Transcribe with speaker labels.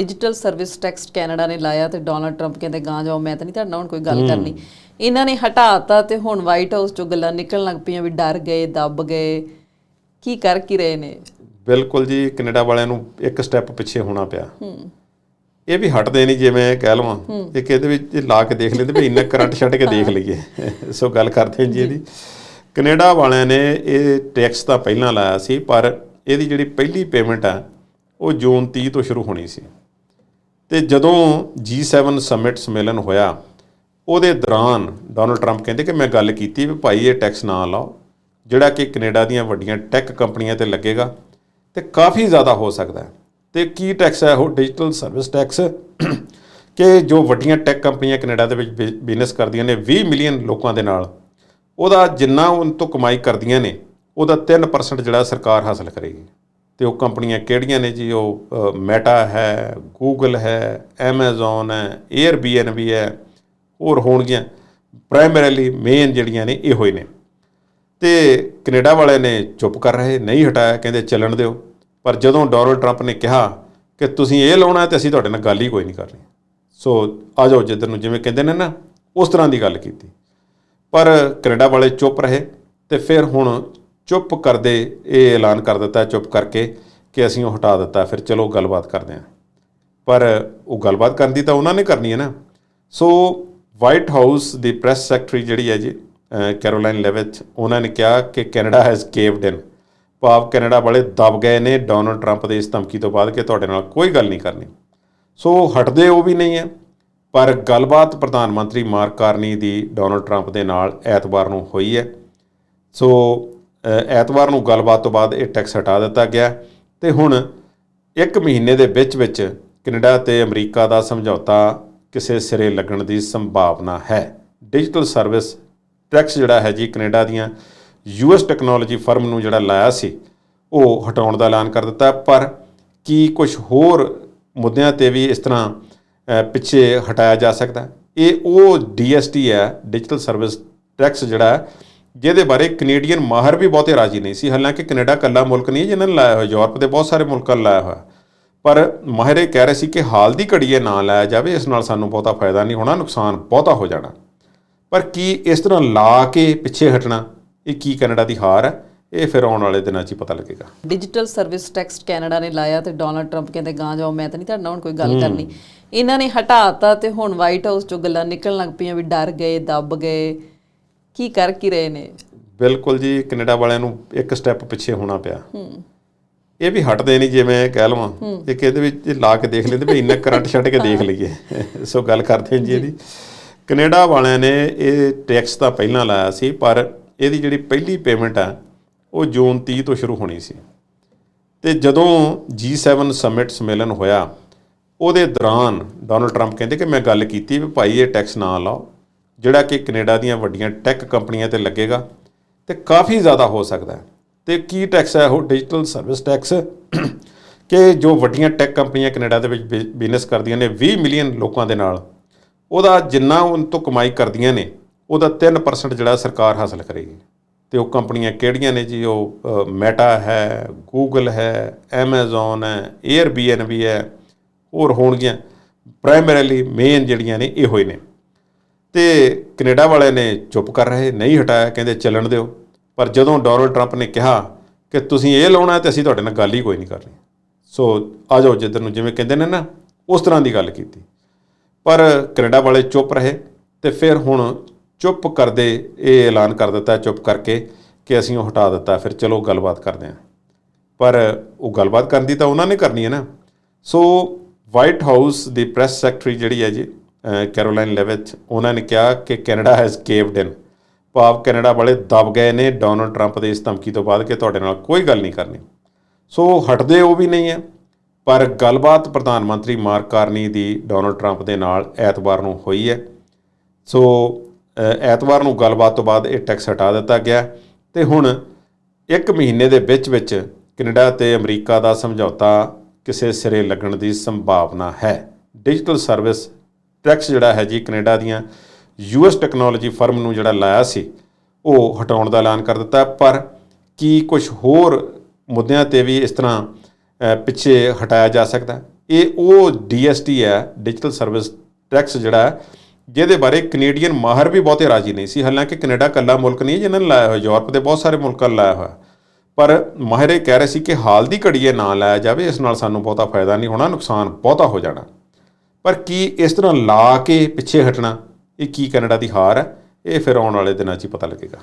Speaker 1: Digital service tax Canada ਨੇ ਲਾਇਆ ਤੇ ਡੋਨਲਡ ਟਰੰਪ ਕਹਿੰਦੇ ਗਾਂ ਜਾਓ ਮੈਂ ਤਾਂ ਨਹੀਂ ਤੁਹਾਡੇ ਨਾਲ ਹੁਣ ਕੋਈ ਗੱਲ ਕਰਨੀ। ਇਹਨਾਂ ਨੇ ਹਟਾਤਾ ਤੇ ਹੁਣ ਵਾਈਟ ਹਾਊਸ ਚੋਂ ਗੱਲਾਂ ਨਿਕਲਣ ਲੱਗ ਪਈਆਂ ਵੀ ਡਰ ਗਏ ਦੱਬ ਗਏ। ਕੀ ਕਰ ਕੀ ਰਹੇ ਨੇ?
Speaker 2: ਬਿਲਕੁਲ ਜੀ ਕੈਨੇਡਾ ਵਾਲਿਆਂ ਨੂੰ ਇੱਕ ਸਟੈਪ ਪਿੱਛੇ ਹੋਣਾ ਪਿਆ। ਇਹ ਵੀ ਹਟਦੇ ਨਹੀਂ ਜਿਵੇਂ ਕਹਿ ਲਵਾਂ। ਇਹ ਇਹਦੇ ਵਿੱਚ ਲਾ ਕੇ ਦੇਖ ਲੈਂਦੇ ਵੀ ਇੰਨਾ ਕਰੰਟ ਛੱਡ ਕੇ ਦੇਖ ਲਈਏ। ਸੋ ਗੱਲ ਕਰਦੇ ਹਾਂ ਜੀ ਇਹਦੀ। ਕੈਨੇਡਾ ਵਾਲਿਆਂ ਨੇ ਇਹ ਟੈਕਸ ਤਾਂ ਪਹਿਲਾਂ ਲਾਇਆ ਸੀ ਪਰ ਇਹਦੀ ਜਿਹੜੀ ਪਹਿਲੀ ਪੇਮੈਂਟ ਆ ਉਹ ਜੂਨ 30 ਤੋਂ ਸ਼ੁਰੂ ਹੋਣੀ ਸੀ। ਤੇ ਜਦੋਂ G7 ਸਮਿਟ ਸੰਮੇਲਨ ਹੋਇਆ, ਉਹਦੇ ਦੌਰਾਨ ਡੋਨਲਡ ਟਰੰਪ ਕਹਿੰਦੇ ਕਿ ਮੈਂ ਗੱਲ ਕੀਤੀ ਵੀ ਭਾਈ ਇਹ ਟੈਕਸ ਨਾ ਲਾਓ, ਜਿਹੜਾ ਕਿ ਕੈਨੇਡਾ ਦੀਆਂ ਵੱਡੀਆਂ ਟੈਕ ਕੰਪਨੀਆਂ ਤੇ ਲੱਗੇਗਾ ਤੇ ਕਾਫੀ ਜ਼ਿਆਦਾ ਹੋ ਸਕਦਾ ਹੈ। ਤੇ ਕੀ ਟੈਕਸ ਹੈ ਉਹ ਡਿਜੀਟਲ ਸਰਵਿਸ ਟੈਕਸ ਕਿ ਜੋ ਵੱਡੀਆਂ ਟੈਕ ਕੰਪਨੀਆਂ ਕੈਨੇਡਾ ਦੇ ਵਿੱਚ ਬਿਜ਼ਨਸ ਕਰਦੀਆਂ ਨੇ 20 ਮਿਲੀਅਨ ਲੋਕਾਂ ਦੇ ਨਾਲ, ਉਹਦਾ ਜਿੰਨਾ ਉਹਨਾਂ ਤੋਂ ਕਮਾਈ ਕਰਦੀਆਂ ਨੇ, ਉਹਦਾ 3% ਜਿਹੜਾ ਸਰਕਾਰ ਹਾਸਲ ਕਰੇਗੀ। ਤੇ ਉਹ ਕੰਪਨੀਆਂ ਕਿਹੜੀਆਂ ਨੇ ਜੀ? ਉਹ ਮੈਟਾ ਹੈ ਗੂਗਲ ਹੈ, Amazon ਹੈ, Airbnb ਹੈ, ਹੋਰ ਹੋਣਗੀਆਂ। ਪ੍ਰਾਇਮਰੀਲੀ ਮੇਨ ਜਿਹੜੀਆਂ ਨੇ ਇਹੋ ਹੀ ਨੇ। ਤੇ ਕੈਨੇਡਾ ਵਾਲੇ ਨੇ ਚੁੱਪ ਕਰ ਰਹੇ, ਨਹੀਂ ਹਟਾਇਆ, ਕਹਿੰਦੇ ਚੱਲਣ ਦਿਓ। ਪਰ ਜਦੋਂ ਡੋਨਲਡ ਟਰੰਪ ਨੇ ਕਿਹਾ ਕਿ ਤੁਸੀਂ ਇਹ ਲਾਉਣਾ ਤੇ ਅਸੀਂ ਤੁਹਾਡੇ ਨਾਲ ਗੱਲ ਹੀ ਕੋਈ ਨਹੀਂ ਕਰਨੀ। ਸੋ, ਆ ਜਾਓ ਜਿੱਧਰ ਨੂੰ ਜਿਵੇਂ ਕਹਿੰਦੇ ਨੇ ਨਾ, ਉਸ ਤਰ੍ਹਾਂ ਦੀ ਗੱਲ ਕੀਤੀ। ਪਰ ਕੈਨੇਡਾ ਵਾਲੇ ਚੁੱਪ ਰਹੇ ਤੇ ਫਿਰ ਹੁਣ ਚੁੱਪ ਕਰਦੇ, ਇਹ ਐਲਾਨ ਕਰ ਦਿੱਤਾ, ਚੁੱਪ ਕਰਕੇ ਕਿ ਅਸੀਂ ਉਹ ਹਟਾ ਦਿੱਤਾ। ਫਿਰ ਚਲੋ ਗੱਲਬਾਤ ਕਰਦੇ ਹਾਂ। ਪਰ ਉਹ ਗੱਲਬਾਤ ਕਰਨ ਦੀ ਤਾਂ ਉਹਨਾਂ ਨੇ ਕਰਨੀ ਹੈ ਨਾ। ਸੋ ਵਾਈਟ ਹਾਊਸ ਦੀ ਪ੍ਰੈਸ ਸੈਕਟਰੀ ਜਿਹੜੀ ਹੈ ਜੀ, ਅਹ ਕੈਰੋਲਾਈਨ ਲੈਵਿਚ ਉਹਨਾਂ ਨੇ ਕਿਹਾ ਕਿ ਕੈਨੇਡਾ ਹੈਜ਼ ਕੇਵਡ ਇਨ ਭਾਵ ਕੈਨੇਡਾ ਵਾਲੇ ਦਬ ਗਏ ਨੇ ਡੋਨਲਡ ਟਰੰਪ ਦੇ ਇਸ ਧਮਕੀ ਤੋਂ ਬਾਅਦ ਕਿ ਤੁਹਾਡੇ ਨਾਲ ਕੋਈ ਗੱਲ ਨਹੀਂ ਕਰਨੀ। ਸੋ ਹਟਦੇ ਉਹ ਵੀ ਨਹੀਂ ਹੈ। ਪਰ ਗੱਲਬਾਤ ਪ੍ਰਧਾਨ ਮੰਤਰੀ ਮਾਰਕ ਕਾਰਨੀ ਦੀ ਡੋਨਲਡ ਟਰੰਪ ਦੇ ਨਾਲ ਐਤਵਾਰ ਨੂੰ ਹੋਈ ਹੈ। ਸੋ ਐਤਵਾਰ ਨੂੰ ਗੱਲਬਾਤ ਤੋਂ ਬਾਅਦ ਇਹ ਟੈਕਸ ਹਟਾ ਦਿੱਤਾ ਗਿਆ ਤੇ ਹੁਣ ਇੱਕ ਮਹੀਨੇ ਦੇ ਵਿੱਚ ਵਿੱਚ ਕੈਨੇਡਾ ਤੇ ਅਮਰੀਕਾ ਦਾ ਸਮਝੌਤਾ ਕਿਸੇ ਸਿਰੇ ਲੱਗਣ ਦੀ ਸੰਭਾਵਨਾ ਹੈ। ਡਿਜੀਟਲ ਸਰਵਿਸ ਟੈਕਸ ਜਿਹੜਾ ਹੈ ਜੀ ਕੈਨੇਡਾ ਦੀਆਂ ਯੂਐਸ ਟੈਕਨੋਲੋਜੀ ਫਰਮ ਨੂੰ ਜਿਹੜਾ ਲਾਇਆ ਸੀ, ਉਹ ਹਟਾਉਣ ਦਾ ਐਲਾਨ ਕਰ ਦਿੱਤਾ। ਪਰ ਕੀ ਕੁਝ ਹੋਰ ਮੁੱਦਿਆਂ ਤੇ ਵੀ ਇਸ ਤਰ੍ਹਾਂ ਪਿੱਛੇ ਹਟਾਇਆ ਜਾ ਸਕਦਾ? ਇਹ ਉਹ ਡੀਐਸਟੀ ਹੈ ਡਿਜੀਟਲ ਸਰਵਿਸ ਟੈਕਸ ਜਿਹੜਾ ਜਿਹਦੇ ਬਾਰੇ ਕੈਨੇਡੀਅਨ ਮਾਹਰ ਵੀ ਬਹੁਤੇ ਰਾਜੀ ਨਹੀਂ ਸੀ। ਹਾਲਾਂਕਿ ਕੈਨੇਡਾ ਕੱਲਾ ਮੁਲਕ ਨਹੀਂ ਜਿਨ੍ਹਾਂ ਨੇ ਲਾਇਆ ਹੋਇਆ ਯੂਰਪ ਦੇ ਬਹੁਤ ਸਾਰੇ ਮੁਲਕਾਂ ਨੇ ਲਾਇਆ ਹੋਇਆ। ਪਰ ਮਾਹਿਰ ਕਹਿ ਰਹੇ ਸੀ ਕਿ ਹਾਲ ਦੀ ਘੜੀ ਇਹ ਨਾ ਲਾਇਆ ਜਾਵੇ ਇਸ ਨਾਲ ਸਾਨੂੰ ਬਹੁਤਾ ਫਾਇਦਾ ਨਹੀਂ ਹੋਣਾ ਨੁਕਸਾਨ ਬਹੁਤਾ ਹੋ ਜਾਣਾ। ਪਰ ਕੀ ਇਸ ਤਰ੍ਹਾਂ ਲਾ ਕੇ ਪਿੱਛੇ ਹਟਣਾ ਇਹ ਕੀ ਕੈਨੇਡਾ ਦੀ ਹਾਰ ਹੈ ਇਹ ਫਿਰ ਆਉਣ ਵਾਲੇ ਦਿਨਾਂ 'ਚ ਹੀ ਪਤਾ ਲੱਗੇਗਾ।
Speaker 1: ਡਿਜੀਟਲ ਸਰਵਿਸ ਟੈਕਸ ਕੈਨੇਡਾ ਨੇ ਲਾਇਆ ਤੇ ਡੋਨਲਡ ਟਰੰਪ ਕਹਿੰਦੇ ਗਾਂ ਜਾਓ ਮੈਂ ਤਾਂ ਨਹੀਂ ਤੁਹਾਡੇ ਨਾਲ ਹੁਣ ਕੋਈ ਗੱਲ ਕਰਨੀ। ਇਹਨਾਂ ਨੇ ਹਟਾਤਾ ਤੇ ਹੁਣ ਵਾਈਟ ਹਾਊਸ ਚੋਂ ਗੱਲਾਂ ਨਿਕਲਣ ਲੱਗ ਪਈਆਂ ਵੀ ਡਰ ਗਏ ਦੱਬ ਗਏ। ਕੀ ਕਰ ਕੀ ਰਹੇ ਨੇ?
Speaker 2: ਬਿਲਕੁਲ ਜੀ ਕੈਨੇਡਾ ਵਾਲਿਆਂ ਨੂੰ ਇੱਕ ਸਟੈਪ ਪਿੱਛੇ ਹੋਣਾ ਪਿਆ। ਇਹ ਵੀ ਹਟਦੇ ਨਹੀਂ ਜਿਵੇਂ ਕਹਿ ਲਵਾਂ। ਇਹ ਇਹਦੇ ਵਿੱਚ ਲਾ ਕੇ ਦੇਖ ਲੈਂਦੇ ਵੀ ਇੰਨਾ ਕਰੰਟ ਛੱਡ ਕੇ ਦੇਖ ਲਈਏ। ਸੋ ਗੱਲ ਕਰਦੇ ਹਾਂ ਜੀ ਇਹਦੀ। ਕੈਨੇਡਾ ਵਾਲਿਆਂ ਨੇ ਇਹ ਟੈਕਸ ਤਾਂ ਪਹਿਲਾਂ ਲਾਇਆ ਸੀ ਪਰ ਇਹਦੀ ਜਿਹੜੀ ਪਹਿਲੀ ਪੇਮੈਂਟ ਆ ਉਹ ਜੂਨ 30 ਤੋਂ ਸ਼ੁਰੂ ਹੋਣੀ ਸੀ। ਤੇ ਜਦੋਂ G7 ਸਮਿਟ ਸੰਮੇਲਨ ਹੋਇਆ ਉਹਦੇ ਦੌਰਾਨ ਡੋਨਲਡ ਟਰੰਪ ਕਹਿੰਦੇ ਕਿ ਮੈਂ ਗੱਲ ਕੀਤੀ ਵੀ ਭਾਈ ਇਹ ਟੈਕਸ ਨਾ ਲਾਓ। ਜਿਹੜਾ ਕਿ ਕੈਨੇਡਾ ਦੀਆਂ ਵੱਡੀਆਂ ਟੈਕ ਕੰਪਨੀਆਂ ਤੇ ਲੱਗੇਗਾ ਤੇ ਕਾਫੀ ਜ਼ਿਆਦਾ ਹੋ ਸਕਦਾ ਹੈ। ਤੇ ਕੀ ਟੈਕਸ ਹੈ ਉਹ ਡਿਜੀਟਲ ਸਰਵਿਸ ਟੈਕਸ ਕਿ ਜੋ ਵੱਡੀਆਂ ਟੈਕ ਕੰਪਨੀਆਂ ਕੈਨੇਡਾ ਦੇ ਵਿੱਚ ਬਿਜ਼ਨਸ ਕਰਦੀਆਂ ਨੇ 20 ਮਿਲੀਅਨ ਲੋਕਾਂ ਦੇ ਨਾਲ, ਉਹਦਾ ਜਿੰਨਾ ਉਹਨਾਂ ਤੋਂ ਕਮਾਈ ਕਰਦੀਆਂ ਨੇ, ਉਹਦਾ 3% ਜਿਹੜਾ ਸਰਕਾਰ ਹਾਸਲ ਕਰੇਗੀ। ਤੇ ਉਹ ਕੰਪਨੀਆਂ ਕਿਹੜੀਆਂ ਨੇ ਜੀ? ਉਹ ਮੈਟਾ ਹੈ ਗੂਗਲ ਹੈ, Amazon ਹੈ, Airbnb ਹੈ, ਹੋਰ ਹੋਣਗੀਆਂ। ਪ੍ਰਾਇਮਰੀਲੀ ਮੇਨ ਜਿਹੜੀਆਂ ਨੇ ਇਹੋ ਹੀ ਨੇ। ਤੇ ਕੈਨੇਡਾ ਵਾਲਿਆਂ ਨੇ ਚੁੱਪ ਕਰ ਰਹੇ, ਨਹੀਂ ਹਟਾਇਆ, ਕਹਿੰਦੇ ਚੱਲਣ ਦਿਓ। ਪਰ ਜਦੋਂ ਡੋਨਲਡ ਟਰੰਪ ਨੇ ਕਿਹਾ ਕਿ ਤੁਸੀਂ ਇਹ ਲਾਉਣਾ ਤੇ ਅਸੀਂ ਤੁਹਾਡੇ ਨਾਲ ਗੱਲ ਹੀ ਕੋਈ ਨਹੀਂ ਕਰਨੀ। ਸੋ ਆ ਜਾਓ ਜਿੱਧਰ ਨੂੰ ਜਿਵੇਂ ਕਹਿੰਦੇ ਨੇ ਨਾ, ਉਸ ਤਰ੍ਹਾਂ ਦੀ ਗੱਲ ਕੀਤੀ। ਪਰ ਕੈਨੇਡਾ ਵਾਲੇ ਚੁੱਪ ਰਹੇ ਤੇ ਫਿਰ ਹੁਣ ਚੁੱਪ ਕਰਦੇ, ਇਹ ਐਲਾਨ ਕਰ ਦਿੱਤਾ ਚੁੱਪ ਕਰਕੇ ਕਿ ਅਸੀਂ ਉਹ ਹਟਾ ਦਿੱਤਾ, ਫਿਰ ਚਲੋ ਗੱਲਬਾਤ ਕਰਦੇ ਹਾਂ। ਪਰ ਉਹ ਗੱਲਬਾਤ ਕਰਨ ਦੀ ਤਾਂ ਉਹਨਾਂ ਨੇ ਕਰਨੀ ਹੈ ਨਾ। ਸੋ ਵਾਈਟ ਹਾਊਸ ਦੀ ਪ੍ਰੈਸ ਸੈਕਟਰੀ ਜਿਹੜੀ ਹੈ ਜੀ ਕੈਰੋਲਾਈਨ ਲੈਵਿਚ ਉਹਨਾਂ ਨੇ ਕਿਹਾ ਕਿ ਕੈਨੇਡਾ ਹੈਜ਼ ਕੇਵਡ ਇਨ ਭਾਵ ਕੈਨੇਡਾ ਵਾਲੇ ਦਬ ਗਏ ਨੇ ਡੋਨਲਡ ਟਰੰਪ ਦੇ ਇਸ ਧਮਕੀ ਤੋਂ ਬਾਅਦ ਕਿ ਤੁਹਾਡੇ ਨਾਲ ਕੋਈ ਗੱਲ ਨਹੀਂ ਕਰਨੀ। ਸੋ ਹਟਦੇ ਉਹ ਵੀ ਨਹੀਂ ਹੈ। ਪਰ ਗੱਲਬਾਤ ਪ੍ਰਧਾਨ ਮੰਤਰੀ ਮਾਰਕ ਕਾਰਨੀ ਦੀ ਡੋਨਲਡ ਟਰੰਪ ਦੇ ਨਾਲ ਐਤਵਾਰ ਨੂੰ ਹੋਈ ਹੈ। ਸੋ ਐਤਵਾਰ ਨੂੰ ਗੱਲਬਾਤ ਤੋਂ ਬਾਅਦ ਇਹ ਟੈਕਸ ਹਟਾ ਦਿੱਤਾ ਗਿਆ। ਤੇ ਹੁਣ ਇੱਕ ਮਹੀਨੇ ਦੇ ਵਿੱਚ ਵਿੱਚ ਕੈਨੇਡਾ ਤੇ ਅਮਰੀਕਾ ਦਾ ਸਮਝੌਤਾ ਕਿਸੇ ਸਿਰੇ ਲੱਗਣ ਦੀ ਸੰਭਾਵਨਾ ਹੈ। ਡਿਜੀਟਲ ਸਰਵਿਸ ਟੈਕਸ ਜਿਹੜਾ ਹੈ ਜੀ ਕੈਨੇਡਾ ਦੀਆਂ ਯੂਐਸ ਟੈਕਨੋਲੋਜੀ ਫਰਮ ਨੂੰ ਜਿਹੜਾ ਲਾਇਆ ਸੀ, ਉਹ ਹਟਾਉਣ ਦਾ ਐਲਾਨ ਕਰ ਦਿੱਤਾ। ਪਰ ਕੀ ਕੁਝ ਹੋਰ ਮੁੱਦਿਆਂ ਤੇ ਵੀ ਇਸ ਤਰ੍ਹਾਂ ਪਿੱਛੇ ਹਟਾਇਆ ਜਾ ਸਕਦਾ? ਇਹ ਉਹ ਡੀਐਸਟੀ ਹੈ ਡਿਜੀਟਲ ਸਰਵਿਸ ਟੈਕਸ ਜਿਹੜਾ ਜਿਹਦੇ ਬਾਰੇ ਕੈਨੇਡੀਅਨ ਮਾਹਰ ਵੀ ਬਹੁਤੇ ਰਾਜੀ ਨਹੀਂ ਸੀ। ਹਾਲਾਂਕਿ ਕੈਨੇਡਾ ਕੱਲਾ ਮੁਲਕ ਨਹੀਂ ਹੈ, ਜਿਨ੍ਹਾਂ ਨੇ ਲਾਇਆ ਹੋਇਆ, ਯੂਰਪ ਦੇ ਬਹੁਤ ਸਾਰੇ ਮੁਲਕਾਂ ਨੇ ਲਾਇਆ ਹੋਇਆ। ਪਰ ਮਾਹਿਰ ਇਹ ਕਹਿ ਰਹੇ ਸੀ ਕਿ ਹਾਲ ਦੀ ਘੜੀ ਇਹ ਨਾ ਲਾਇਆ ਜਾਵੇ, ਇਸ ਨਾਲ ਸਾਨੂੰ ਬਹੁਤਾ ਫਾਇਦਾ ਨਹੀਂ ਹੋਣਾ, ਨੁਕਸਾਨ ਬਹੁਤਾ ਹੋ ਜਾਣਾ। ਪਰ ਕੀ ਇਸ ਤਰ੍ਹਾਂ ਲਾ ਕੇ ਪਿੱਛੇ ਹਟਣਾ, ਇਹ ਕੀ ਕੈਨੇਡਾ ਦੀ ਹਾਰ ਹੈ? ਇਹ ਫਿਰ ਆਉਣ ਵਾਲੇ ਦਿਨਾਂ 'ਚ ਹੀ ਪਤਾ ਲੱਗੇਗਾ।